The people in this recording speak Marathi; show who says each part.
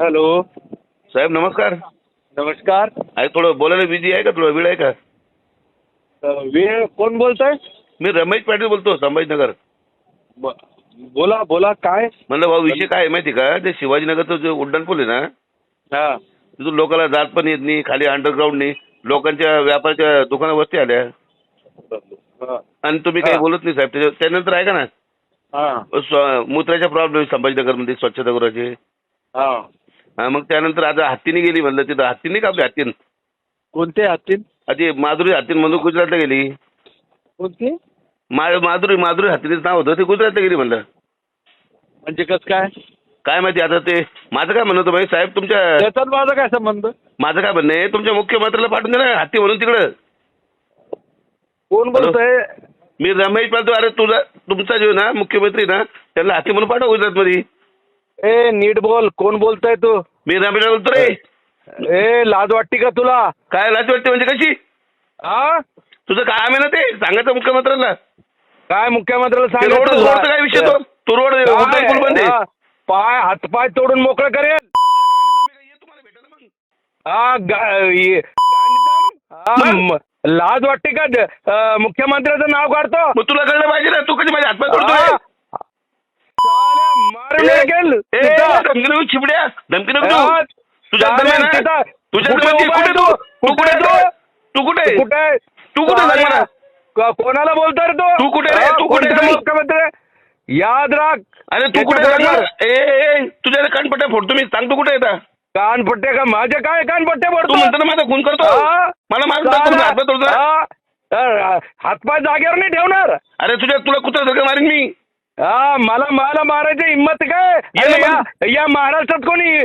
Speaker 1: हॅलो.
Speaker 2: साहेब नमस्कार.
Speaker 1: नमस्कार.
Speaker 2: आहे थोडं बोलायला बिझी आहे का? थोडं वेळ आहे का?
Speaker 1: अ, वेळ कोण बोलतोय?
Speaker 2: मी रमेश पाटील बोलतो संभाजीनगर.
Speaker 1: ब- बोला बोला काय?
Speaker 2: म्हणलं भाऊ विषय काय आहे माहिती का? ते शिवाजीनगरचं जे उड्डाण पूल आहे ना
Speaker 1: हा.
Speaker 2: तिथून लोकांना जात पण येत नाही खाली अंडरग्राऊंडनी लोकांच्या व्यापाराच्या दुकाना वस्ती आल्या.
Speaker 1: हा.
Speaker 2: आणि तुम्ही काही
Speaker 1: हा.
Speaker 2: बोलत नाही साहेब. त्याच्या- त्यानंतर आहे का ना?
Speaker 1: हा.
Speaker 2: स्व- मूत्राच्या प्रॉब्लेम संभाजीनगरमध्ये स्वच्छतागृहाचे
Speaker 1: हा.
Speaker 2: हा, मग त्यानंतर आता हत्तीने गेली म्हणलं तिथं हत्तीने का आपली हत्तीन?
Speaker 1: कोणते हत्तीन?
Speaker 2: आधी माधुरी हत्तीन गुजरातला गेली.
Speaker 1: कोणती?
Speaker 2: मा माधुरी माधुरी हत्तीनेच नाव होतं ते गुजरातला गेली म्हणलं.
Speaker 1: म्हणजे कस काय?
Speaker 2: काय माहिती आता ते माझं काय म्हणणं होतं भाई? साहेब तुमच्या
Speaker 1: त्याच्यात माझा काय संबंध?
Speaker 2: माझं काय म्हणणं आहे? तुमच्या मुख्यमंत्र्याला पाठवून द्या ना हत्ती म्हणून तिकडं.
Speaker 1: कोण बोलतोय?
Speaker 2: मी रमेश पाहतो अरे तुझा तुमचा जो ना मुख्यमंत्री ना त्यांना हत्ती म्हणून पाठव गुजरातमध्ये.
Speaker 1: ए नीट बोल कोण बोलतोय तू?
Speaker 2: मी रमेश बोलतो रे.
Speaker 1: ए लाज वाटते का तुला?
Speaker 2: काय लाज वाटते म्हणजे कशी?
Speaker 1: हा
Speaker 2: तुझं काय आहे ना ते? सांगायचं मुख्यमंत्र्याला
Speaker 1: काय मुख्यमंत्र्याला
Speaker 2: ते रोड
Speaker 1: सांगितलं?
Speaker 2: रोडचा काय विषय तो? तू रोड
Speaker 1: काय?
Speaker 2: उड्डाण पूल बंद आहे.
Speaker 1: पाय हातपाय तोडून मोकळं करेल. हा गा- ये- हा,
Speaker 2: मग?
Speaker 1: म- लाज वाटते का? अं, मुख्यमंत्र्याचं नाव काढतो.
Speaker 2: मग तुला कळलं पाहिजे ना? तू कधी माझ्या हातपाय
Speaker 1: हा. साल्या, मारून
Speaker 2: ए,
Speaker 1: लागेल
Speaker 2: ए,
Speaker 1: तिथं.
Speaker 2: धमकी चिपड्या धमकी नको देऊ. तुझ्या
Speaker 1: साल्या,
Speaker 2: दरम्यान आहे.
Speaker 1: तिथं.
Speaker 2: तुझ्या
Speaker 1: कुठे
Speaker 2: तू
Speaker 1: तू?
Speaker 2: कुठे
Speaker 1: कुठे?
Speaker 2: कुठे
Speaker 1: कुठे कोणाला बोलतोय रे तू?
Speaker 2: तू कुठे रे? तू कुठे?
Speaker 1: मुख्यमंत्री? याद राख.
Speaker 2: अरे तू कुठे. ए तुझ्या कानपट्ट्या फोडतो मी. सांग तू कुठे येता
Speaker 1: कानपट्टे का? माझे काय कानपट्टे
Speaker 2: तू
Speaker 1: पडतो
Speaker 2: म्हणतो ना माझा खून करतो? मला टाकतो हातपाय
Speaker 1: जागेवर नाही ठेवणार.
Speaker 2: अरे तुझ्या तुला कुत्रा मारीन मी.
Speaker 1: हा मला मला मारायची हिंमत काय? ये महाराष्ट्रात कोणी